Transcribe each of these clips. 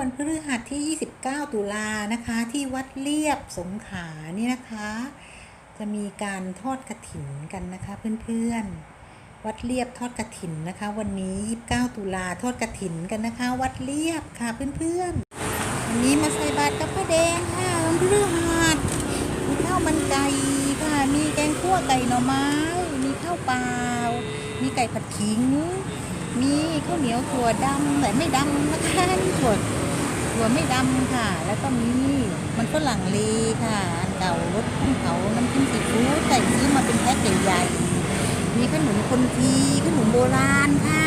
วันพฤหัสที่ 29 ตุลานะคะ ที่วัดเลียบสงขานี่นะคะ จะมีการทอดกระถินกันนะคะเพื่อนๆ วัดเลียบทอดกระถินนะคะ วันนี้ 29 ตุลาทอดกระถินกันนะคะ วัดเลียบค่ะเพื่อนๆวันนี้มาใส่บาตรกับพระแดงค่ะวันพฤหัสมีข้าวมันไก่ค่ะ มีแกงคั่วไก่หน่อไม้ มีข้าวเปล่า มีไก่ผัดขิงมีข้าวเหนียวถั่วดำแต่ไม่ดำนะคะถั่ว ถั่วไม่ดำค่ะ แล้วก็มีมันฝรั่งเลค่ะ อันเก่ารสข้าวเขาน้ำจิ้มซีฟู้ดใส่ซื้อมาเป็นแพ็คใหญ่ๆมีขนมคนทีขนมโบราณค่ะ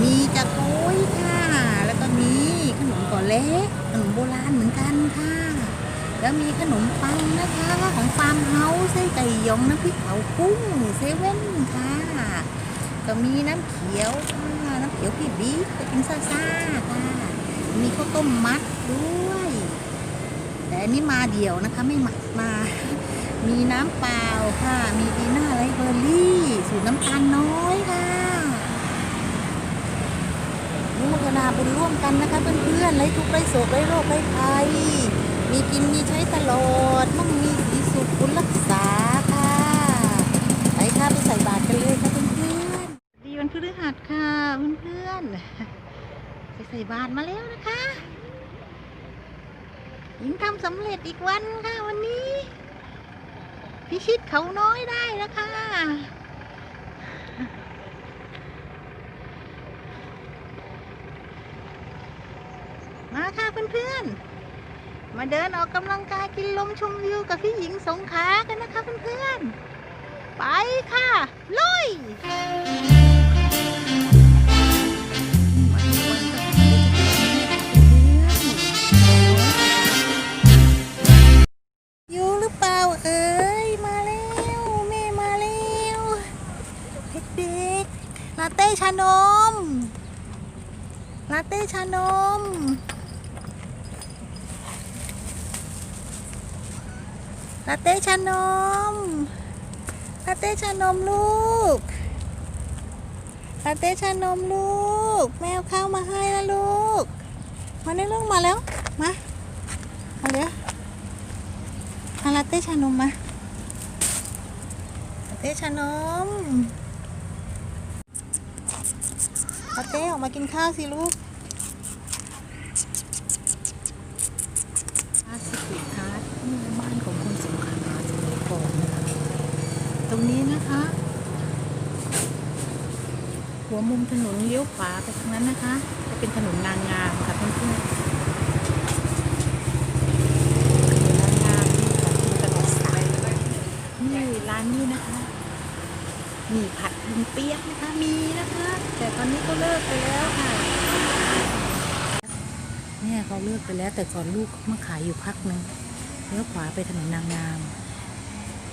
มีจะโก้ยค่ะ แล้วก็มีขนมก่อเล็กขนมโบราณเหมือนกันค่ะ แล้วมีขนมปังนะคะของฟาร์มเฮาส์ไส้ไก่ยองน้ำพริกเผากุ้งเซเว่นค่ะ ก็มีน้ำเขียวค่ะน้ำเขียวพี่บิ๊กไปกินซาซ่าๆค่ะ มีข้าวต้มมัดด้วย แต่อันนี้มาเดี่ยวนะคะไม่มามา มีน้ำเปล่าค่ะ มีดีน่าไรเบอร์รี่ สูตรน้ำตาลน้อยค่ะนุโมทนาบุญร่วมกันนะคะเพื่อนๆไรทุกข์ไรโศกไรโรคไรภัยมีกินมีใช้ตลอดมั่งมีสีสุขบุญรักษาค่ะไปค่ะไปใส่บาตรกันเลยค่ะเพื่อนๆดีวันพฤหัสค่ะเพื่อนๆ ใส่บาตรมาแล้วนะคะหญิงทำสำเร็จอีกวันค่ะวันนี้ พิชิตเขาน้อยได้แล้วค่ะมาค่ะเพื่อนๆ มาเดินออกกำลังกายกินลมชมวิวกับพี่หญิงสงขากันนะคะเพื่อนๆ ไปค่ะลุย ชานม ลาเต้ชานม ลาเต้ชานมลูก ลาเต้ชานมลูก แมวเข้ามาให้นะลูก มาได้ลูกมาแล้ว มา มาเร็วมาลาเต้ชานมมา ลาเต้ชานมลาเต้ออกมากินข้าวสิลูก อาสติคาร์ดนี่บ้านของคนสงขลาสมัยก่อนนะคะตรงนี้นะคะ หัวมุมถนนเลี้ยวขวาไปทางนั้นนะคะ จะเป็นถนนนางงามค่ะเพื่อนๆถนนนางงามนี่ค่ะตลอดสายนี่ร้านนี้นะคะมีผัดลุงเปี๊ยกนะคะมีนะคะ แต่ตอนนี้ก็เลิกไปแล้วค่ะ เนี่ยเขาเลิกไปแล้ว แต่ก่อนลูกมาขายอยู่พักหนึงเลี้ยวขวาไปถนนนางงาม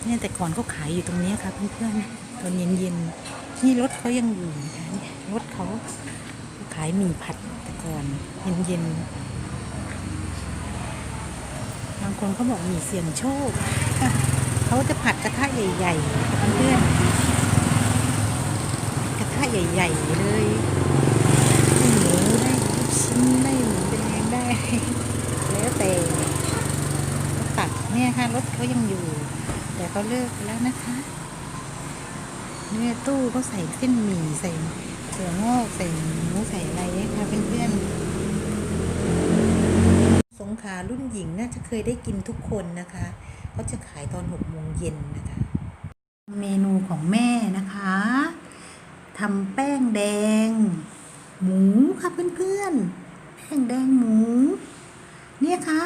เนี่ยแต่ก่อนเขาขายอยู่ตรงนี้ยค่ะเพื่อนๆตอนเย็นๆนี่รถเขายังอยู่นะคะเนี่ยรถเขาขายหมี่ผัดแต่ก่อนเย็นๆบางคนเขาบอกหมี่เสี่ยงโชคเขาจะผัดกระทะใหญ่ๆเพื่อนๆกระทะใหญ่ ๆ เลยได้หมูได้ลูกชิ้นได้หมูแดงได้ แล้วแต่ตัดเนี่ยค่ะรถเขายังอยู่ แต่เขาเลิกไปแล้วนะคะเนี่ยตู้เขาใส่เส้นหมี่ใส่เสืองอกใส่หมูใส่อะไรนี่ยค่ะเพื่อนๆสงขารุ่นหญิงน่าจะเคยได้กินทุกคนนะคะเขาจะขายตอนหกโมงเย็นนะคะ เมนูของแม่นะคะทำแป้งแดง หมูค่ะเพื่อนๆ แป้งแดงหมู เนี่ยค่ะ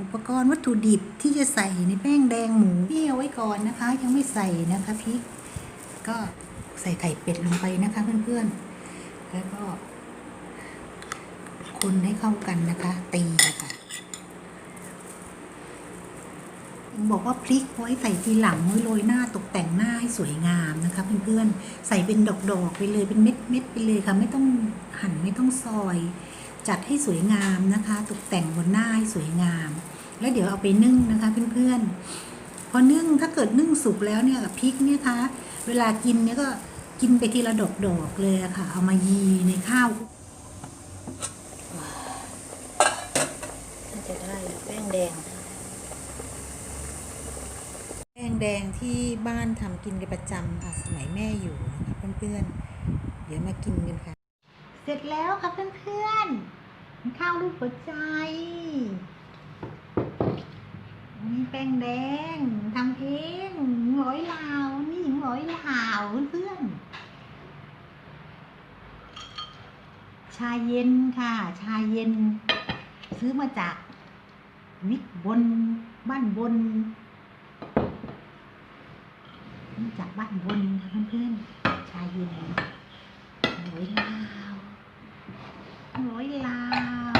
อุปกรณ์วัตถุดิบที่จะใส่ในแป้งแดงหมูนี่เอาไว้ก่อนนะคะ ยังไม่ใส่นะคะพริกก็ใส่ไข่เป็ดลงไปนะคะเพื่อนๆ แล้วก็คนให้เข้ากันนะคะ ตีค่ะบอกว่าพริกไว้ใส่ทีหลังไว้โรยหน้าตกแต่งหน้าให้สวยงามนะคะเพื่อนๆ ใส่เป็นดอกๆไปเลยเป็นเม็ดๆไปเลยค่ะ ไม่ต้องหั่นไม่ต้องซอย จัดให้สวยงามนะคะ ตกแต่งบนหน้าให้สวยงาม แล้วเดี๋ยวเอาไปนึ่งนะคะเพื่อนๆ พอนึ่งถ้าเกิดนึ่งสุกแล้วเนี่ยพริกเนี่ยคะ เวลากินเนี่ยก็กินไปทีละดอกๆเลยอะค่ะ เอามายีในข้าวแดง แป้งแดงที่บ้านทำกินเป็นประจำค่ะสมัยแม่อยู่นะคะเพื่อนๆ เดี๋ยวมากินกันค่ะ เสร็จแล้วค่ะเพื่อนๆ ข้าวรูปหัวใจนี่แป้งแดงทำเองหร้อยลาว นี่หงอยลาวเพื่อนๆ ชาเย็นค่ะ ชาเย็น ซื้อมาจากวิกบนบ้านบนจากบ้านบนค่ะเพื่อนๆ ชาเย็นหงอยลาว ร้อยลาว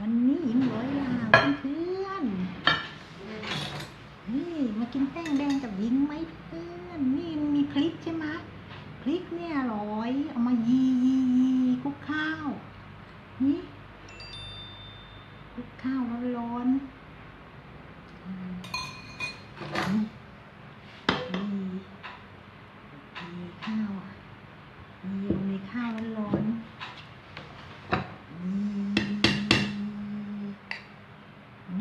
วันนี้ยิ้มร้อยลาวเพื่อนๆนี่มากินแป้งแดงกับหญิงไหมเพื่อนนี่มีพริกใช่ไหมพริกเนี่ยร้อยเอามายียียีคลุกข้าว นี่คลุกข้าวร้อนๆอืมนี่ยียีข้าวยีลงในข้าวร้อนๆ อืม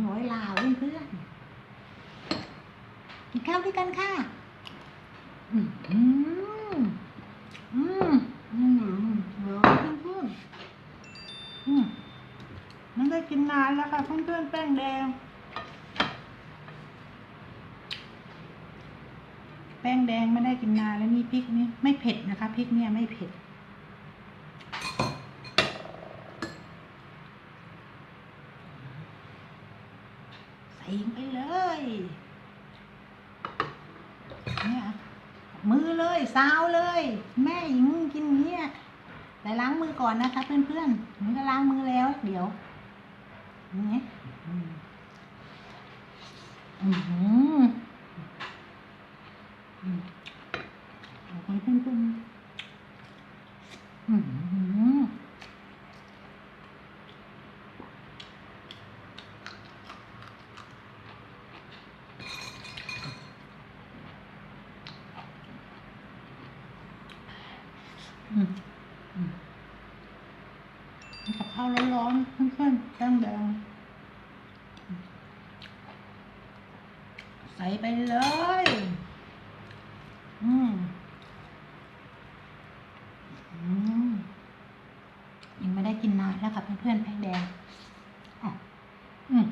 ร้อยลาวเพื่อนๆกินข้าวด้วยกันค่ะอืมอืมอืมอืมเพื่อนๆอืมมันได้กินนานแล้วค่ะเพื่อนๆแป้งแดง แป้งแดงไม่ได้กินนานแล้วนี่พริกนี่ไม่เผ็ดนะคะพริกเนี่ยไม่เผ็ดใส่ไปเลย มือเลยซาวเลย แม่หญิงกินเนี่ยแต่ล้างมือก่อนนะคะเพื่อนๆหญิงก็ล้างมือแล้ว เดี๋ยวนี่อืมอืมอืมเอาไปเพื่อนๆอืม อืมอืม กับข้าวร้อนๆเพื่อนๆแกงแดงใส่ไปเลย อืม อืม ยังไม่ได้กินนานแล้วค่ะเพื่อนๆแป้งแดงอะอืม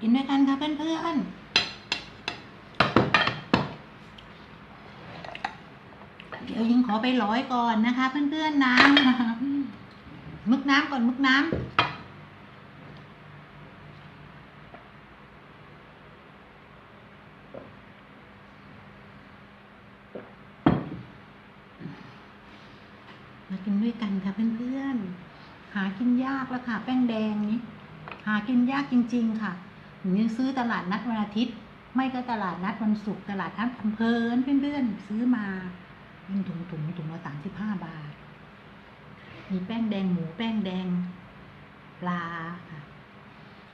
กินด้วยกันค่ะเพื่อนๆเดี๋ยวยิงขอไปร้อยก่อนนะคะ เพื่อนๆน้ำมึกน้ำก่อนมึกน้ำมากินด้วยกันค่ะเพื่อนๆ หากินยากแล้วค่ะ แป้งแดงนี้ หากินยากจริง ๆ ค่ะ หนูยังซื้อตลาดนัดวันอาทิตย์ ไม่ก็ตลาดนัดวันศุกร์ตลาดนัดอำเภอเพื่อนๆซื้อมาเป็นถุงถุงถุงละสามสิบห้าบาท มีแป้งแดงหมูแป้งแดงปลา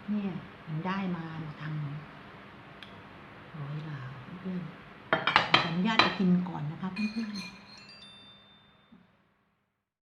เนี่ยมันได้มามาทำร้อยลาเพื่อนขออนุญาตไปกินก่อนนะคะเพื่อนๆ